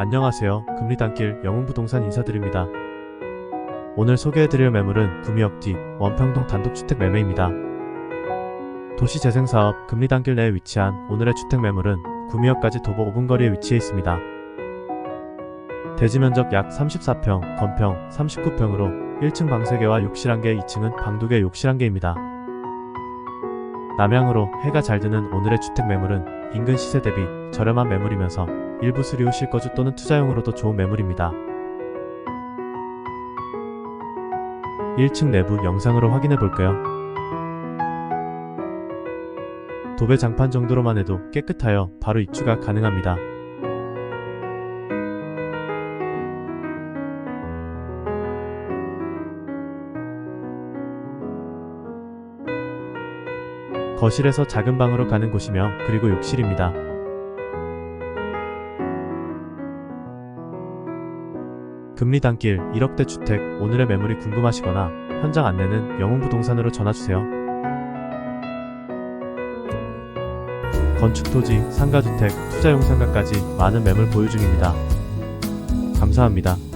안녕하세요. 금리단길 영웅부동산 인사드립니다. 오늘 소개해드릴 매물은 구미역 뒤 원평동 단독주택 매매입니다. 도시재생사업 금리단길 내에 위치한 오늘의 주택 매물은 구미역까지 도보 5분 거리에 위치해 있습니다. 대지 면적 약 34평, 건평 39평으로 1층 방 3개와 욕실 1개, 2층은 방 2개, 욕실 1개입니다. 남향으로 해가 잘 드는 오늘의 주택 매물은 인근 시세 대비 저렴한 매물이면서 일부 수리 후 실거주 또는 투자용으로도 좋은 매물입니다. 1층 내부 영상으로 확인해 볼까요? 도배 장판 정도로만 해도 깨끗하여 바로 입주가 가능합니다. 거실에서 작은 방으로 가는 곳이며 그리고 욕실입니다. 금리 단길 1억대 주택 오늘의 매물이 궁금하시거나 현장 안내는 영웅부동산으로 전화주세요. 건축 토지, 상가주택, 투자용 상가까지 많은 매물 보유 중입니다. 감사합니다.